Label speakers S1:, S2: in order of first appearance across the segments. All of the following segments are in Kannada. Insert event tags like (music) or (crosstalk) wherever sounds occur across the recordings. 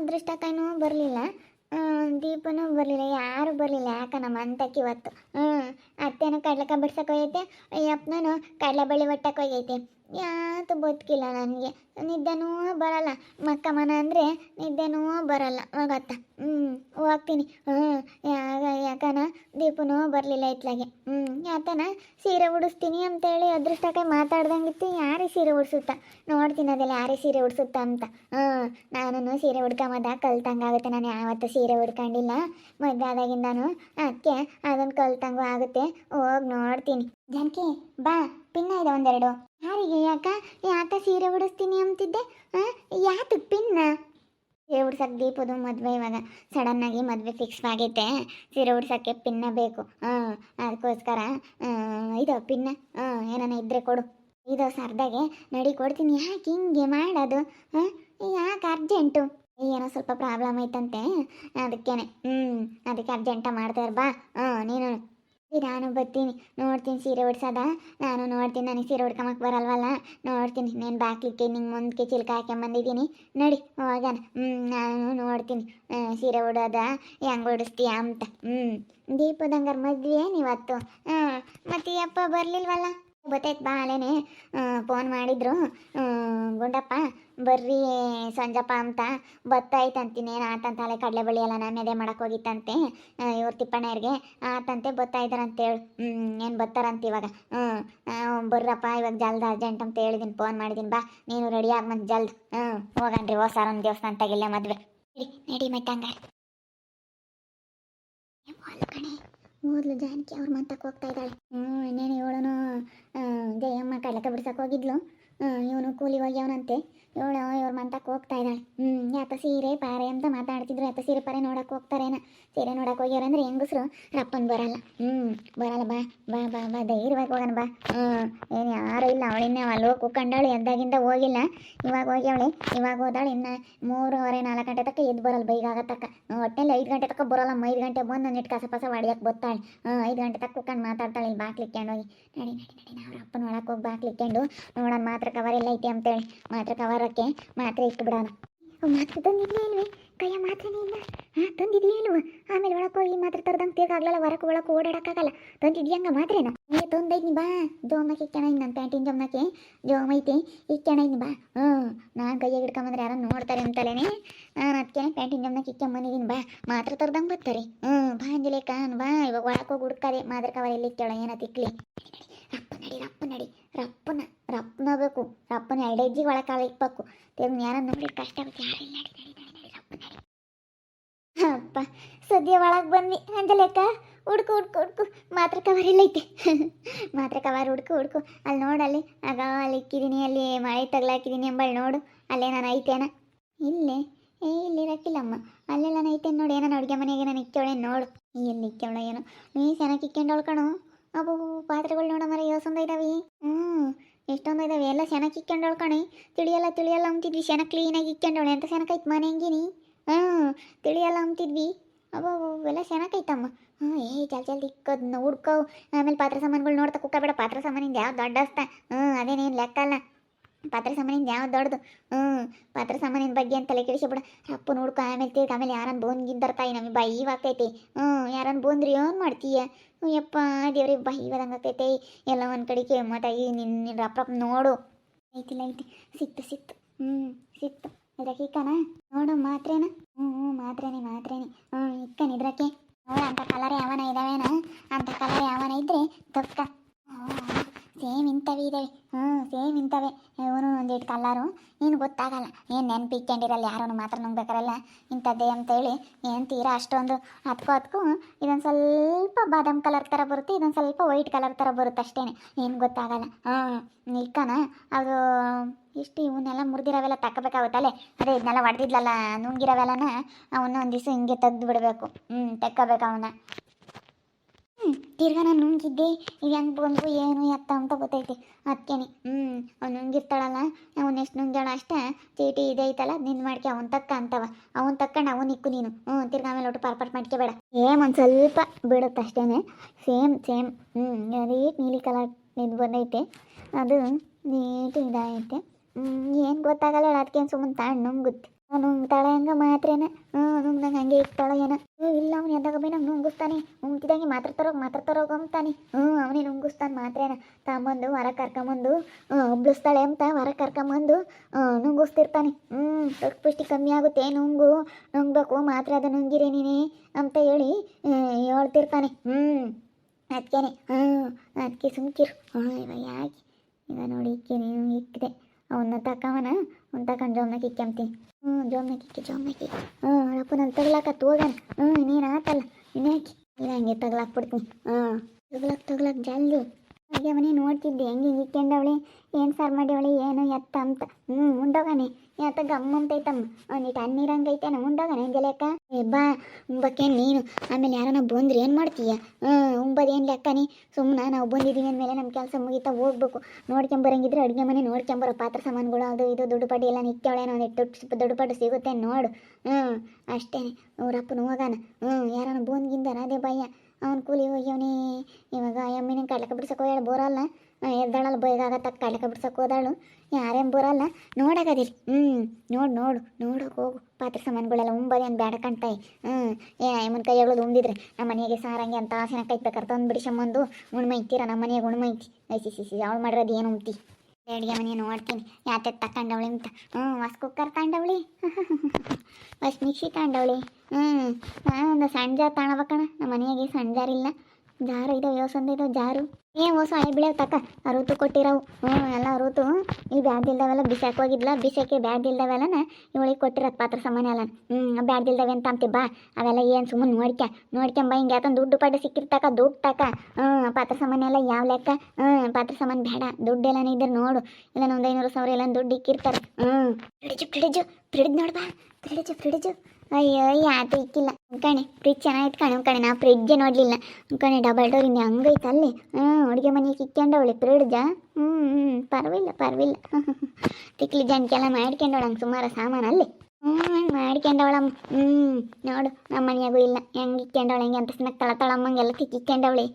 S1: ಅದೃಷ್ಟಕ್ಕನೂ ಬರಲಿಲ್ಲ. ದೀಪನೂ ಬರಲಿಲ್ಲ, ಯಾರೂ ಬರಲಿಲ್ಲ. ಯಾಕ ನಮ್ಮ ಅಂತಕ್ಕೆ ಇವತ್ತು? ಹ್ಞೂ ಅತ್ತೆನೂ ಕಡ್ಲೆಕಾಯಿ ಬಿಡ್ಸಕ್ಕೆ ಹೋಗೈತೆ, ಅಯ್ಯಪ್ಪನೂ ಬಳ್ಳಿ ಒಟ್ಟಕ್ಕೆ ಹೋಗೈತೆ. ಯಾತು ಬದುಕಿಲ್ಲ ನನಗೆ. ನಿದ್ದೆನೂ ಬರಲ್ಲ. ಮಕ್ಕಮ್ಮನ ಅಂದರೆ ನಿದ್ದೆನೂ ಬರಲ್ಲ. ಹೋಗತ್ತ ಹ್ಞೂ ಹೋಗ್ತೀನಿ. ಹ್ಞೂ ಯಾಕ ಯಾಕನ? ದೀಪನೂ ಬರಲಿಲ್ಲ ಇತ್ಲಾಗೆ. ಹ್ಞೂ ಯಾತನ? ಸೀರೆ ಉಡಿಸ್ತೀನಿ ಅಂತೇಳಿ ಅದೃಷ್ಟಕ್ಕೆ ಮಾತಾಡ್ದಂಗಿತ್ತು. ಯಾರೇ ಸೀರೆ ಉಡಿಸುತ್ತಾ? ನೋಡ್ತೀನಿ ಅದೆಲ್ಲ ಯಾರೇ ಸೀರೆ ಉಡಿಸುತ್ತಾ ಅಂತ. ಹ್ಞೂ ನಾನು ಸೀರೆ ಉಡ್ಕೊಂಬದ. ಕಲ್ತಂಗಾಗುತ್ತೆ ನಾನು ಯಾವತ್ತು ಸೀರೆ ಉಡ್ಕೊಂಡಿಲ್ಲ. ಮದುವೆ ಆದಾಗಿಂದನೂ. ಅದಕ್ಕೆ ಅದನ್ನು ಕಲ್ತಂಗೂ ಆಗುತ್ತೆ. ಹೋಗಿ ನೋಡ್ತೀನಿ. ಜನಕಿ ಬಾ, ಪಿನ್ನ ಇದೆ ಒಂದೆರಡು. ಯಾರಿಗೆ? ಯಾಕ? ಯಾಕ ಸೀರೆ ಉಡಿಸ್ತೀನಿ ಅಂತಿದ್ದೆ. ಯಾತು ಪಿನ್ನ? ಸೀರೆ ಉಡ್ಸಕ್ಕೆ ದೀಪದು ಮದುವೆ ಇವಾಗ. ಸಡನ್ನಾಗಿ ಮದುವೆ ಫಿಕ್ಸ್ ಆಗೈತೆ. ಸೀರೆ ಉಡ್ಸೋಕ್ಕೆ ಪಿನ್ನ ಬೇಕು. ಹಾಂ ಅದಕ್ಕೋಸ್ಕರ ಇದು ಪಿನ್ನ. ಏನಾನ ಇದ್ರೆ ಕೊಡು. ಇದು ಸರ್ದಾಗೆ ನಡಿ ಕೊಡ್ತೀನಿ. ಯಾಕೆ ಹಿಂಗೆ ಮಾಡೋದು? ಹಾಂ ಯಾಕೆ ಅರ್ಜೆಂಟು ಏನೋ ಸ್ವಲ್ಪ ಪ್ರಾಬ್ಲಮ್ ಐತಂತೆ. ಅದಕ್ಕೇನೆ. ಹ್ಞೂ ಅದಕ್ಕೆ ಅರ್ಜೆಂಟ ಮಾಡ್ತಾರೆ ಬಾ. ಹಾಂ ನೀನು ನಾನು ಬರ್ತೀನಿ. ನೋಡ್ತೀನಿ ಸೀರೆ ಉಡ್ಸದ. ನಾನು ನೋಡ್ತೀನಿ. ನನಗೆ ಸೀರೆ ಉಡ್ಕೊಂಬಕ್ ಬರಲ್ವಲ್ಲ? ನೋಡ್ತೀನಿ. ನೀನು ಬಾಕ್ಲಿಕ್ಕೆ ನಿಂಗೆ ಮುಂದಕ್ಕೆ ಚಿಲ್ಕ ಹಾಕೊಂಬಂದಿದ್ದೀನಿ ನೋಡಿ, ಹೋಗೋಣ. ಹ್ಞೂ ನಾನು ನೋಡ್ತೀನಿ. ಸೀರೆ ಉಡೋದ. ಹೆಂಗೆ ಉಡಿಸ್ತೀಯ ಅಂತ. ಹ್ಞೂ ದೀಪದಂಗಾರ ಮದ್ವೆ ಇವತ್ತು? ಹಾಂ ಮತ್ತೆ ಅಪ್ಪ ಬರಲಿಲ್ವಲ್ಲ? ಗೊತ್ತಾಯ್ತು, ಬಾಳೆನೆ. ಫೋನ್ ಮಾಡಿದ್ರು. ಗುಂಡಪ್ಪ, ಬರ್ರಿ ಸಂಜಪ್ಪ ಅಂತ ಬತ್ತಾಯ್ತಂತೀನಿ ಆತಂತ? ಅಲೆ ಕಡಲೆ ಬಳ್ಳಿ ಎಲ್ಲ ಎದೆ ಮಾಡಕ್ಕೆ ಹೋಗಿತ್ತಂತೆ. ಇವ್ರ ತಿಪ್ಪಣ್ಣವ್ರಿಗೆ ಆತಂತೆ ಬತ್ತಾಯಿದಾರಂತೇಳಿ. ಹ್ಞೂ ಏನು ಬತ್ತಾರಂತ ಇವಾಗ? ಹ್ಞೂ ಬರ್ರಪ್ಪ, ಇವಾಗ ಜಲ್ದ ಅರ್ಜೆಂಟ್ ಅಂತ ಹೇಳಿದ್ದೀನಿ ಫೋನ್ ಮಾಡಿದ್ದೀನಿ ಬಾ. ನೀನು ರೆಡಿ ಮತ್ತೆ ಜಲ್ದ್. ಹ್ಞೂ ಹೋಗಣ್ರಿ ಒಂದು ದೇವಸ್ಥಾನ ತಗಿಲ್ಲ ಮದುವೆ. ನಡಿ ಮತ್ತೆ ಹಂಗಾರೆ. ಜಾನಕಿ ಅವ್ರ ಮಂತಕ್ಕೆ ಹೋಗ್ತಾ ಇದ್ದಾಳೆ. ಹ್ಞೂ ಇನ್ನೇನು ಇವಳನು ಜಯಮ್ಮ ಕಡಲಕ್ಕೆ ಬಿಡ್ಸಕ್ಕೆ ಹೋಗಿದ್ಲು. ಇವನು ಕೂಲಿ ಹೋಗ್ಯವನಂತೆ ಇವಳು, ಇವ್ರ ಮಂತಕ್ಕೆ ಹೋಗ್ತಾ ಇದ್ದಾಳೆ. ಹ್ಞೂ ಯಾತ ಸೀರೆ ಪಾರೆ ಅಂತ ಮಾತಾಡ್ತಿದ್ರು. ಯಾತ ಸೀರೆ ಪಾರೆ ನೋಡಕ್ಕೆ ಹೋಗ್ತಾರೇನ? ಸೀರೆ ನೋಡಕ್ಕೆ ಹೋಗ್ಯಾರ ಅಂದ್ರೆ ಹೆಂಗಸ್ರು ರಪ್ಪನ್ ಬರಲ್ಲ. ಹ್ಞೂ ಬರಲ್ಲ, ಬಾ ಬಾ ಬಾ ಬಾ, ಧೈರ್ಯವಾಗಿ ಹೋಗೋಣ, ಬಾ. ಹ್ಞೂ ಏನು ಯಾರು ಇಲ್ಲ ಅವಳಿನ್ನೇ ಅಲ್ಲಿ ಹೋಗಿ ಕುಕ್ಕಂಡಾಳು ಎದ್ದಾಗಿಂದ ಹೋಗಿಲ್ಲ. ಇವಾಗ ಹೋಗಿ ಹೋಗ್ಯವಳೆ ಇವಾಗ ಹೋದಾಳು ಇನ್ನು ಮೂರುವರೆ, ನಾಲ್ಕು ಗಂಟೆ ತಕ್ಕ ಎದ್ದು ಬರಲ್ಲ ಬೈಗಾಗತ್ತಕ್ಕ ಒಟ್ಟೆಲ್ಲಿ ಐದು ಗಂಟೆ ತಕ್ಕ ಬರೋಲ್ಲ ಐದು ಗಂಟೆ ಬಂದು ನೆಟ್ ಕಸ ಪಸ ಬತ್ತಾಳೆ. ಹಾಂ ಐದು ಗಂಟೆ ತಕ್ಕ ಕುಕ್ಕಂಡು ಮಾತಾಡ್ತಾಳೆ, ಇಲ್ಲಿ ಹೋಗಿ ನಡಿ ನಡಿ ನಡಿ, ನಾವು ಅಪ್ಪನ ಒಳಕ್ಕೆ ಹೋಗಿ ಬಾಕ್ಲಿಕ್ಕೊಂಡು ನೋಡೋಣ, ಮಾತ್ರ ಕವರ್ ಎಲ್ಲ ಐತಿ ಅಂತೇಳಿ ಮಾತ್ರ ಕವರಕ್ಕೆ ಮಾತ್ರ ಇಟ್ಟು ಬಿಡೋಣ. ಮಾತ್ರೆ ತಂದಿದ್ಲೇ ಇಲ್ವೇ? ಕೈಯ ಮಾತ್ರೆನೇ ಇಲ್ಲ ಹಾಂ ತಂದಿದ್ಲೇ ಇಲ್ವ? ಆಮೇಲೆ ಒಳಗೆ ಹೋಗಿ ಮಾತ್ರ ತರದಂಗೆ ತಿರ್ಗಾಗ್ಲಲ್ಲ ಹೊರಕ್ಕೆ ಒಳಕ್ಕೆ ಓಡಾಡಕ್ಕಾಗಲ್ಲ. ತಂದಿದ್ಯಂಗ ಮಾತ್ರೆನ? ಏ, ತಂದೈತಿ ಬಾ. ಜೋಮಕ್ಕೆ ಇಕ್ಕಣ ಇನ್ನು ನನ್ನ ಪ್ಯಾಂಟಿನ ಜೋಮಕ್ಕೆ. ಜೋಮ ಐತಿ ಇಕ್ಕಣ ಇನ್ನು ಬಾ. ಹ್ಞೂ, ನಾನು ಕೈಯಾಗ ಹಿಡ್ಕೊಂಬಂದ್ರೆ ಯಾರು ನೋಡ್ತಾರೆ ಅಂತಲೇನೆ. ನಾನು ಅದಕ್ಕೆ ಪ್ಯಾಂಟಿನ ಜೋಮಕ್ಕೆ ಇಕ್ಕಂಬಂದಿದ್ದೀನಿ ಬಾ. ಮಾತ್ರೆ ತರ್ದಂಗ ಬರ್ತಾರೆ ಹ್ಞೂ, ಬಾ ಅಂಜಲೇಕ ಬಾ. ಇವಾಗ ಒಳಕ್ಕೆ ಹೋಗಿ ಹುಡ್ಕದೆ ಮಾತ್ರೆ ಕವರ್ ಎಲ್ಲಿ ಕೇಳ ಏನ ತಿಕ್ಲಿ. ನಡಿ, ರಪ್ಪ ನಡಿ. ರಪ್ಪನ ರಪ್ಪನಬೇಕು ರಪ್ಪನ ಎರಡು ಹೆಜ್ಜೆ ಒಳಗೆ ಕಾಲ ಇಕ್ಬೇಕು. ತಿರ್ಗಿ ಯಾರ ನೋಡಿ ಕಷ್ಟ ಆಗುತ್ತೆ. ಯಾರಿಲ್ಲ ನಡಿ ನಡಿ ನಡಿ ರಪ್ಪ ನಡಿ. ಅಪ್ಪ ಸದ್ಯ ಒಳಗೆ ಬಂದ್ವಿ ಅಂಜಲೇಕ ಹುಡ್ಕು ಹುಡ್ಕು ಹುಡ್ಕು. ಮಾತ್ರ ಕವರ್ ಎಲ್ಲೈತೆ (laughs) ಮಾತ್ರ ಕವರ್ ಹುಡ್ಕು ಹುಡ್ಕು. ಅಲ್ಲಿ ನೋಡಲ್ಲಿ ಆಗ ಅಲ್ಲಿ ಇಕ್ಕಿದ್ದೀನಿ ಅಲ್ಲಿ ಮಳೆ ತಗ್ಲಾಕಿದ್ದೀನಿ ಎಂಬಲ್ಲಿ ನೋಡು. ಅಲ್ಲೇ ನಾನು ಐತೇನ ಇಲ್ಲೇ? ಏ, ಇಲ್ಲಿ ಇರಕ್ಕಿಲ್ಲಮ್ಮ. ಅಲ್ಲೆಲ್ಲ ಐತೇನು ನೋಡಿ. ಏನೋ ಅಡುಗೆ ಮನೆಗೆ ನಾನು ಇಕ್ಕವಳೆ ನೋಡು. ಎಲ್ಲಿ ಇಕ್ಕವಳ ಏನೋ. ನೀ ಚೆನ್ನಾಗಿ ಇಕ್ಕೊಂಡು ಅವು ಪಾತ್ರೆಗಳು ನೋಡ ಮರ ಇದಾವೆ. ಹ್ಞೂ ಎಷ್ಟೊಂದು ಇದಾವೆ. ಎಲ್ಲ ಚೆನ್ನಾಗಿ ಇಕ್ಕೊಂಡೋಳು ಕಣೆ. ತಿಳಿಯಲ್ಲ ತಿಳಿಯಲ್ಲ ಅಂತಿದ್ವಿ ಚೆನ್ನಾಗಿ ಕ್ಲೀನಾಗಿ ಇಕ್ಕೊಂಡವಳೆ. ಅಂತ ಚೆನ್ನಾಗೈತೆ ಮನೆ ಹೆಂಗಿನಿ? ಹ್ಞೂ, ತಿಳಿಯಲ್ಲ ಅಂತಿದ್ವಿ ಅವು ಎಲ್ಲ ಚೆನ್ನಾಗೈತಮ್ಮ ಹ್ಞೂ, ಏ ಜಲ್ ಜಲ್ದಿ ಇಕ್ಕೋದು ಹುಡ್ಕೋ ಆಮೇಲೆ ಪಾತ್ರೆ ಸಾಮಾನುಗಳು ನೋಡ್ತಾ ಕುಕ್ಕಬೇಡ. ಪಾತ್ರೆ ಸಾಮಾನಿಂದ ಯಾವ ದೊಡ್ಡ ಹ್ಞೂ, ಅದೇನೇನು ಲೆಕ್ಕ ಅಲ್ಲ. ಪಾತ್ರೆ ಸಾಮಾನಿಂದ ಯಾವ ದೊಡ್ಡದು? ಹ್ಞೂ ಪಾತ್ರೆ ಸಾಮಾನಿನ ಬಗ್ಗೆ ಅಂತ ತಲೆ ಕೆಡಿಸಿಬಿಡ ಅಪ್ಪ ನೋಡ್ಕೊ ಆಮೇಲೆ ತಿರ್ಗಿ ಆಮೇಲೆ ಯಾರನ್ನ ಬೋನ್ಗಿಂದರ್ ತಾಯಿ ನಮಗೆ ಬೈ ಆಗ್ತೈತಿ ಹ್ಞೂ ಯಾರನ್ನ ಬೋಂದ್ರಿ ಏನು ಮಾಡ್ತೀಯ? ಯಪ್ಪ ದೇವ್ರಿಗೆ ಬಾಯಿ ಬದಂಗೆ ಆಗ್ತೈತೆ ಎಲ್ಲ ಒಂದು ಕಡೆಗೆ ಮತ್ತಾಗಿ ನಿನ್ನ ರಪ್ಪ ನೋಡು. ಐತಿಲ್ಲ ಐತಿ. ಸಿಕ್ತು ಸಿಕ್ತು. ಹ್ಞೂ ಸಿಕ್ತು. ಇದಕ್ಕೆ ಇಕ್ಕನ? ನೋಡು, ಮಾತ್ರೇನ? ಹ್ಞೂ ಹ್ಞೂ ಮಾತ್ರೇನೆ ಮಾತ್ರೇನೆ. ಹ್ಞೂ ಇಕ್ಕನ ಇದ್ರಕ್ಕೆ ನೋಡು, ಅಂತ ಕಲರ್ ಯಾವನ ಇದಾವೇನ? ಅಂತ ಕಲರ್ ಯಾವನ ಇದ್ರೆ ತೊಕ್ಕ ಸೇಮ್ ಇಂಥವೇ ಇದ್ದಾವೆ ಹ್ಞೂ, ಸೇಮ್ ಇಂಥವೇ. ಇವನು ಒಂದಿಟ್ಟು ಕಲ್ಲರು. ಏನು ಗೊತ್ತಾಗಲ್ಲ. ಏನು ನೆನಪಿಟ್ಕೊಂಡಿರಲ್ಲ ಯಾರೂ ಮಾತ್ರ ನುಂಗ್ಬೇಕಾರಲ್ಲ? ಇಂಥದ್ದೇ ಅಂತೇಳಿ ಏನು ತೀರಾ ಅಷ್ಟೊಂದು ಹತ್ಕೋ ಹತ್ಕೋ ಇದೊಂದು ಸ್ವಲ್ಪ ಬಾದಾಮ್ ಕಲರ್ ಥರ ಬರುತ್ತೆ, ಇದೊಂದು ಸ್ವಲ್ಪ ವೈಟ್ ಕಲರ್ ಥರ ಬರುತ್ತೆ ಅಷ್ಟೇ ಏನು ಗೊತ್ತಾಗಲ್ಲ. ಹಾಂ ಇಕ್ಕನ ಅದು ಇಷ್ಟು ಇವನ್ನೆಲ್ಲ ಮುರಿದಿರೋವೆಲ್ಲ ತಕ್ಕಬೇಕಾಗುತ್ತಲ್ಲೇ? ಅದೇ ಇದನ್ನೆಲ್ಲ ಹೊಡೆದಿದ್ಲಲ್ಲ ನುಂಗಿರವೆಲ್ಲನ ಅವನ್ನ ಒಂದು ದಿವಸ ಹಿಂಗೆ ತೆಗ್ದು ಬಿಡಬೇಕು ಹ್ಞೂ, ತೆಕ್ಕಬೇಕು ಅವನ್ನ. ತಿರ್ಗಾ ನಾನು ನುಂಗಿದ್ದೆ. ಈಗ ಹೆಂಗೆ ಬಂದು ಏನು, ಎತ್ತ ಅಂತ ಗೊತ್ತೈತಿ. ಅದಕ್ಕೇನೆ ಹ್ಞೂ ಅವ್ನು ನುಂಗಿರ್ತಾಳಲ್ಲ, ಅವ್ನು ಎಷ್ಟು ನುಂಗ್ಯಾಳ ಅಷ್ಟೇ, ಚೀಟಿ ಇದೈತಲ್ಲ ನಿನ್ನ ಮಾಡ್ಕೆ, ಅವ್ನು ತಕ್ಕ ಅಂತವ. ಅವ್ನು ತಕ್ಕಂಡು ಅವನು ಇಕ್ಕು ನೀನು. ಹ್ಞೂ ತಿರ್ಗಾ ಆಮೇಲೆ ಒಟ್ಟು ಪಾರ್ಪಾಟ್ ಮಾಡ್ಕೆ ಬೇಡ. ಸೇಮ್ ಒಂದು ಸ್ವಲ್ಪ ಬಿಡುತ್ತೆ ಅಷ್ಟೇ ಸೇಮ್ ಸೇಮ್ ಹ್ಞೂ ಅದೇ ನೀಲಿ ಕಲರ್ ಇದು ಬಂದೈತೆ. ಅದು ನೀಟ್ ಇದಾಗೈತೆ. ಏನು ಗೊತ್ತಾಗಲ್ಲ ಅದಕ್ಕೇನು ಸುಮ್ಮನೆ ತಾಂಡು ನುಂಗುತ್ತೆ. ನುಂಗ್ತಾಳೆ ಹಂಗ ಮಾತ್ರೇನ? ಹ್ಞೂ ನುಂಗ್ದಂಗೆ ಹಂಗೆ ಇರ್ತಾಳೆ ಏನ? ಇಲ್ಲ, ಅವ್ನು ಎದ್ದಾಗ ಬೈ ನಂಗೆ ನುಂಗಿಸ್ತಾನೆ. ಉಂಗ್ತಿದಂಗೆ ಮಾತ್ರ ತರೋಗ ಮಾತ್ರ ತರೋಗ ಅಂತಾನೆ ಹ್ಞೂ ಅವನೇ ನುಂಗಿಸ್ತಾನೆ ಮಾತ್ರೇನ. ತಗೊಂಬಂದು ಹೊರ ಕರ್ಕೊಂಬಂದು ಒಬ್ಳಿಸ್ತಾಳೆ ಅಂತ ಹೊರ ಕರ್ಕೊಂಬಂದು ನುಂಗಿಸ್ತಿರ್ತಾನೆ. ಹ್ಞೂ ಪುಷ್ಟಿ ಕಮ್ಮಿ ಆಗುತ್ತೆ, ನುಂಗು, ನುಂಗ್ಬೇಕು, ಮಾತ್ರ ಅದು ನುಂಗಿರಿ ನೀನೇ ಅಂತ ಹೇಳಿ ಹೇಳ್ತಿರ್ತಾನೆ. ಹ್ಞೂ ಅದಕ್ಕೇನೆ ಹ್ಞೂ ಅದಕ್ಕೆ ಸುಮ್ಕಿರು. ಹ್ಞೂ ಇವಾಗ ಯಾಕೆ? ಈಗ ನೋಡಿ ಇಕ್ಕಿ ಇಕ್ಕಿದೆ. ಅವನ್ನ ತಕ್ಕವನ ಅವ್ನು ಜೋಮ್ನ ಇಕ್ಕಂತೀನಿ ಹ್ಞೂ ಜೋಮ್ನ ಕಿಕ್ಕಿ ಜೋಮ್ನ ಕಿಕ್ಕಿ ಹ್ಞೂ ಅಪ್ಪ ನಾನು ತಗ್ಲಾಕತ್ತು, ಹೋಗಣ. ಹ್ಞೂ ನೀನು ಆತಲ್ಲ. ನೀನು ಹಾಕಿ ಇಲ್ಲ ಹಂಗೆ ತಗ್ಲಾಕ್ಬಿಡ್ತೀನಿ ಹ್ಞೂ ತಗ್ಲಾಕ್ ತಗ್ಲಾಕ್, ಜಲ್ದಿ. ಹಾಗೆ ಮನೆ ನೋಡ್ತಿದ್ದೆ. ಹೆಂಗೆ ಹಿಂಗೆ ಏನು ಸಾರು ಮಾಡ್ಯವಳೆ? ಏನು ಎತ್ತ ಅಂತ. ಹ್ಞೂ ಉಂಡೋಗಾನೆ ಎತ್ತ ಗಮ್ಮ ಅಂತೈತಮ್ಮ ಅವನಿಟ್ಟು ಅನ್ನೀರಂಗೈತೇನ ಹಂಗೆ ಲೆಕ್ಕ? ಏ, ಬಾ. ಉಂಬಕ್ಕೆ ನೀನು. ಆಮೇಲೆ ಯಾರನ್ನ ಬಂದ್ರೆ ಏನು ಮಾಡ್ತೀಯ? ಹ್ಞೂ ಉಂಬದೇನು ಲೆಕ್ಕನಿ ಸುಮ್ಮನೆ ನಾವು ಬಂದಿದ್ದೀವಿ ಅಂದಮೇಲೆ ನಮ್ಮ ಕೆಲಸ ಮುಗಿತಾ ಹೋಗ್ಬೇಕು. ನೋಡ್ಕೊಂಬರಂಗಿದ್ರೆ ಅಡುಗೆ ಮನೆ ನೋಡ್ಕೊಂಬರೋ ಪಾತ್ರ ಸಾಮಾನುಗಳು ಅದು ಇದು ದುಡ್ಡು ಪಡಿ ಎಲ್ಲ ನಿತ್ಯವಳೇನೋ ಒಂದಿಟ್ಟು ದುಡ್ಡು ದುಡ್ಡು ಪಾಡು ಸಿಗುತ್ತೆ ನೋಡು. ಹ್ಞೂ ಅಷ್ಟೇ ಅವ್ರಪ್ಪನ ಹೋಗಾನ. ಹ್ಞೂ ಯಾರನ್ನ ಬಂದ್ಗಿಂದ ಅದೇ ಭಯ. ಅವ್ನು ಕೂಲಿ ಹೋಗ್ಯವನೇ. ಇವಾಗ ಎಮ್ಮಿನ ಕಡ್ಲಕ ಬಿಡ್ಸಕ್ಕೆ ಹೋಗ್ಯಾಳ, ಬೋರಲ್ಲ. ಎದ್ದಾಳಲ್ಲ ಬೈಗಾಗತ್ತ ಕಡ್ಲಕ ಬಿಡ್ಸಕ್ಕೆ ಹೋದಾಳು. ಯಾರೇನು ಬೋರಲ್ಲ? ನೋಡಕದಿರಿ ಹ್ಞೂ ನೋಡು ನೋಡು, ನೋಡೋಕೆ ಹೋಗು. ಪಾತ್ರೆ ಸಾಮಾನುಗಳೆಲ್ಲ ಉಂಬದೇನು ಬೇಡ ಕಾಣ್ತಾಯಿ. ಹ್ಞೂ ಏ, ಅಮ್ಮನ ಕೈ ಉಂಬಿದ್ರೆ ನಮ್ಮ ಮನೆಗೆ ಸಾರಂಗೆ ಅಂತ ಆಸೆನ ಕೈಬೇಕಾರೆ ತಂದು ಬಿಡಿಸಮ್ಮಂದು ಉಣ್ಮೈತೀರ ನಮ್ಮ ಮನೆಗೆ ಉಣ್ಮೈತಿ. ಐಸಿ ಸಿ ಸಿ, ಅವಳು ಮಾಡಿರೋದು ಏನು ಉಂಟಿ? ಅಡುಗೆ ಮನೆ ನೋಡ್ತೀನಿ. ಯಾತೆ ತಕೊಂಡವಳಿ ಅಂತ. ಹ್ಞೂ ಹೊಸ ಕುಕ್ಕರ್ ತಗೊಂಡವಳಿ. (laughs) ಹೊಸ ಮಿಕ್ಸಿ ತಗೊಂಡವಳಿ. ಹ್ಞೂ ಒಂದು ಸಣ್ಣ ಜಾರ್ ತಗೊಳ್ಬೇಕಣ ನಮ್ಮ ಮನೆಯಾಗೆ ಸಣ್ಣ ಜಾರ್ ಇದಾವೆ ಯೋಸಂದ ಇದಾವೆ ಜಾರು. ಏ ಹೊಸ ಹಳೆ ಬಿಳೆ ತಕ್ಕ. ಅರುತು ಕೊಟ್ಟಿರವು ಹ್ಞೂ, ಎಲ್ಲ ಅರುತು ಈ ಬ್ಯಾಡ್ ಇಲ್ದವೆಲ್ಲ ಬಿಸಾಕ್ ಹೋಗಿದ್ಲ ಬಿಸಾಕಿ ಬ್ಯಾಡ್ ಇಲ್ದವೆಲ್ಲನ ಇವಳಿಗೆ ಕೊಟ್ಟಿರೋದು ಪಾತ್ರ ಸಾಮಾನ್ಯ ಎಲ್ಲ. ಹ್ಞೂ ಬ್ಯಾಡ್ ದಿಲ್ದವೆ ಅಂತ ಅಂತೀವಿ ಬಾ. ಅವೆಲ್ಲ ಏನು ಸುಮ್ಮನೆ ನೋಡ್ಕ ನೋಡ್ಕೊಂಬ ಹಿಂಗೆ ಯಾಕಂದ್ರೆ ದುಡ್ಡು ಪಾಡು ಸಿಕ್ಕಿರ್ತಕ ದುಡ್ಡು ತಕ ಹ್ಞೂ ಪಾತ್ರ ಸಾಮಾನ್ಯ ಎಲ್ಲ ಯಾವ ಲೆಕ್ಕ? ಹ್ಞೂ, ಪಾತ್ರ ಸಾಮಾನು ಬೇಡ ದುಡ್ಡೆಲ್ಲ ಇದ್ರೆ ನೋಡು. ಇಲ್ಲ ಒಂದು ಐನೂರು ಸಾವಿರ ಎಲ್ಲ ದುಡ್ಡು ಇಕ್ಕಿರ್ತಾರೆ. ಹ್ಞೂ. ಫ್ರಿಡ್ಜು ಫ್ರಿಡ್ಜು, ಫ್ರಿಡ್ಜ್ ನೋಡ್ಬಾ ಫ್ರಿಡ್ಜು ಫ್ರಿಡ್ಜು. ಅಯ್ಯೋ ಯಾವುದು ಇಕ್ಕಿಲ್ಲ. ಕಣೆ ಫ್ರಿಜ್ ಚೆನ್ನಾಗಿತ್ತು ಕಣೆ ಕಣೆ ನಾ ಫ್ರಿಜ್ಜೆ ನೋಡಲಿಲ್ಲ. ಕಣೆ ಡಬಲ್ ಡೋರ್ ಇಂದ ಹಂಗೈತೆ ಅಲ್ಲಿ. ಹ್ಞೂ ಅಡುಗೆ ಮನೆಗೆ ಇಕ್ಕೊಂಡವಳೆ ಫ್ರಿಡ್ಜ ಹ್ಞೂ ಹ್ಞೂ ಪರವಿಲ್ಲ ಪರವಿಲ್ಲ (laughs) ತಿಕ್ಲಿ ಜನಕ್ಕೆಲ್ಲ ಮಾಡ್ಕೊಂಡವಳ ಹಂಗೆ ಸುಮಾರು ಸಾಮಾನು ಅಲ್ಲಿ. ಹ್ಞೂ ಮಾಡ್ಕೊಂಡವಳಮ್ಮ ಹ್ಞೂ ನೋಡು ನಮ್ಮ ಮನೆಯಾಗೂ ಇಲ್ಲ. ಹೆಂಗೆ ಇಕ್ಕೊಂಡವಳೆ ಹೆಂಗೆ ಅಂತ ಸಿನಕ್ ತಳ ತಳಮ್ಮಂಗೆಲ್ಲ ತಿಕ್ಕಿಕ್ಕೊಂಡವಳೆ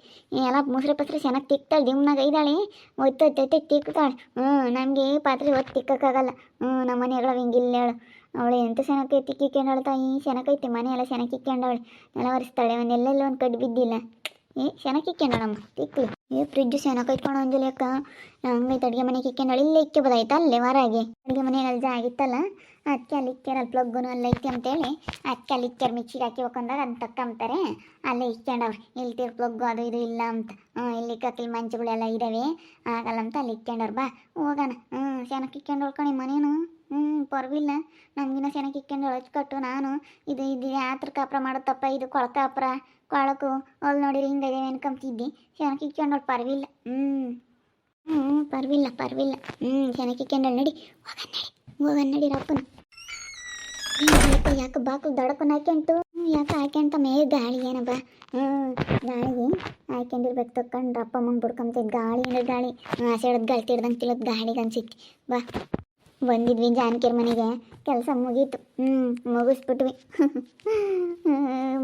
S1: ಎಲ್ಲ ಮುಸ್ರೆ ಪಸ್ರೆ ಚೆನ್ನಾಗಿ ತಿಕ್ತಾಳೆ ಇದ್ದಾಳೆ ಒತ್ತೊತ್ತೈತೆ ತಿಕ್ತಾಳೆ. ಹ್ಞೂ ನಮಗೆ ಪಾತ್ರೆ ಒತ್ತು ತಿಕ್ಕೋಕ್ಕಾಗಲ್ಲ. ಹ್ಞೂ ನಮ್ಮ ಮನೆಗಳ ಹಿಂಗಿಲ್ಲ ಹೇಳು. ಅವಳು ಎಂತ ಸೆನಕೈ ತಿಕ್ಕಿಕೊಂಡವಳು ತಾಯಿ ಸೆನಕೈತೆ ಮನೆ ಎಲ್ಲ ಸೆನಕಿಕ್ಕೊಂಡವಳೆ ನೆಲ ಒರೆಸ್ತಾಳೆ, ಒಂದು ಎಲ್ಲೆಲ್ಲ ಒಂದು ಕಡ್ಡಿ ಬಿದ್ದಿಲ್ಲ. ಏ ಸೆನಕಿಕ್ಕೊಂಡಳಮ್ಮ ತಿಕ್ಲಿ. ಏ ಫ್ರಿಡ್ಜ್ ಸೆನಕೈತ್ಕೊಂಡು ಅಂಜಲಿ ಅಕ್ಕ. ಹಂಗೈತೆ ಅಡುಗೆ ಮನೆ ಇಕ್ಕೊಂಡವಳು ಇಲ್ಲೇ ಇಕ್ಕೆ ಬದಾಯ್ತು ಅಲ್ಲೇ ಹೊರಗೆ ಅಡುಗೆ ಮನೆಯಲ್ಲಿ ಜಾ ಆಗಿತ್ತಲ್ಲ ಅದಕ್ಕೆ ಅಲ್ಲಿ ಇಕ್ಕ್ಯಾರ, ಅಲ್ಲಿ ಪ್ಲಗ್ಗುನು ಅಲ್ಲೇ ಐತಿ ಅಂತೇಳಿ ಅದಕ್ಕೆ ಅಲ್ಲಿ ಇಕ್ಕ್ಯಾರ ಮಿಕ್ಸಿಗೆ ಹಾಕಿ ಹೋಗ್ಕೊಂಡಾಗ ಅದನ್ನ ತಕ್ಕಂತಾರೆ ಅಲ್ಲೇ ಇಕ್ಕೊಂಡವ್ರು ಇಲ್ಲಿ ತೀರ್ ಪ್ಲಗ್ಗು ಅದು ಇದು ಇಲ್ಲ ಅಂತ. ಹ್ಞೂ, ಇಲ್ಲಿ ಕಕ್ಲಿ ಮಂಚಗಳೆಲ್ಲ ಇದ್ದಾವೆ ಆಗಲ್ಲ ಅಂತ ಅಲ್ಲಿ ಇಕ್ಕೊಂಡವ್ರು ಬಾ, ಹೋಗೋಣ. ಹ್ಞೂ ಸೆನಕ್ಕೆ ಇಕ್ಕೊಂಡು ಕಣಿ ಮನೇನು? ಹ್ಞೂ ಪರವಿಲ್ಲ ನಮಗಿನ ಸೆನಕ್ ಇಕ್ಕೊಂಡವಳು ಕಟ್ಟು ನಾನು. ಇದು ಇದು ಯಾತ್ರ ಕಾಪ್ರ ಮಾಡುತ್ತಪ್ಪ ಇದು ಕೊಳಕಾಪ್ರ ಕೊಳಕು, ಅಲ್ಲಿ ನೋಡಿರಿ ಹಿಂಗೆ ಇದೆ ಅನ್ಕೊಂತಿದ್ದೆ ಇಕ್ಕೊಂಡು ಇಕ್ಕೊಂಡವಳು ಪರವಿಲ್ಲ ಹ್ಞೂ. ಹ್ಞೂ ಪರ್ವಿಲ್ಲ ಪರವಿಲ್ಲ ಹ್ಞೂ ಸೆನಕ್ ಇಕ್ಕೊಂಡು ನಡಿ. ಹೋಗನ್ನಡಿ ಹೋಗನ್ನಡಿ ಹೋಗನ್ ನಡಿ ರಪ್ಪನ ಯಾಕೆ ಬಾಕು ದಡಪನ ಹಾಕ್ಯಂಟು? ಯಾಕೆ ಹಾಕ್ಯಂತ ಮೇ ಗಾಳಿ ಏನಪ್ಪ? ಹ್ಞೂ ಗಾಳಿಗೆ ಹಾಕ್ಯಂಡಿರ್ಬೇಕು ತಕ್ಕೊಂಡು ರಪ್ಪ ಮಂಗ್ ಬಿಡ್ಕೊಂತಿದ್ ಗಾಳಿ ಅಂದ್ರೆ ಗಾಳಿ. ಆಸೆಡದ್ ಗಾಳಿ ತಿಳ್ದಂಗೆ ತಿಳೋದು ಗಾಳಿಗೆ ಅನ್ಸಿತ್ತು ಬಾ. ಬಂದಿದ್ವಿ ಜಾನಕಿಯರ್ ಮನೆಗೆ. ಕೆಲಸ ಮುಗೀತು. ಹ್ಞೂ ಮುಗಿಸ್ಬಿಟ್ವಿ.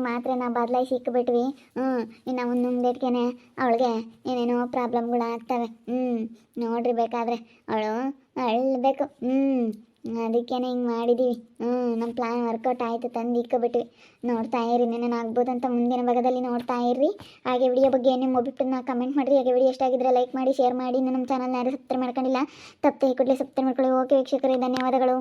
S1: ಮಾತ್ರ ನಾ ಬದಲಾಯಿ ಸಿಕ್ಕಿಬಿಟ್ವಿ ಹ್ಞೂ ಇನ್ನು ಒಂದು ನುಂಗ್ದೇಟ್ಗೆನೆ ಅವಳಿಗೆ ಏನೇನೋ ಪ್ರಾಬ್ಲಮ್ಗಳು ಆಗ್ತವೆ ಹ್ಞೂ ನೋಡ್ರಿ ಬೇಕಾದ್ರೆ. ಅವಳು ಅಳ್ಬೇಕು. ಹ್ಞೂ ಅದಕ್ಕೇನೆ ಹಿಂಗೆ ಮಾಡಿದ್ದೀವಿ ಹ್ಞೂ ನಮ್ಮ ಪ್ಲಾನ್ ವರ್ಕೌಟ್ ಆಯಿತು ತಂದು ಇಕ್ಕೊಬಿಟ್ವಿ ನೋಡ್ತಾ ಇರಿ ಆಗ್ಬೋದು ಆಗ್ಬೋದಂತ ಮುಂದಿನ ಭಾಗದಲ್ಲಿ ನೋಡ್ತಾ ಇರ್ರಿ. ಹಾಗೆ ವಿಡಿಯೋ ಬಗ್ಗೆ ನಿಮ್ಮ ಮೊಬಿಟ್ಟನ್ನ ಕಮೆಂಟ್ ಮಾಡಿರಿ. ಹಾಗೆ ವಿಡಿಯೋ ಇಷ್ಟ ಆಗಿದ್ರೆ ಲೈಕ್ ಮಾಡಿ ಶೇರ್ ಮಾಡಿ. ನಮ್ಮ ಚಾನಲ್ನ ಯಾರು ಸಬ್ಸ್ಕ್ರೈಬ್ ಮಾಡ್ಕೊಂಡಿಲ್ಲ, ತಪ್ಪದೆ ಕೂಡಲೇ ಸಬ್ಸ್ಕ್ರೈಬ್ ಮಾಡ್ಕೊಳ್ಳಿ. ಓಕೆ ವೀಕ್ಷಕರೇ, ಧನ್ಯವಾದಗಳು.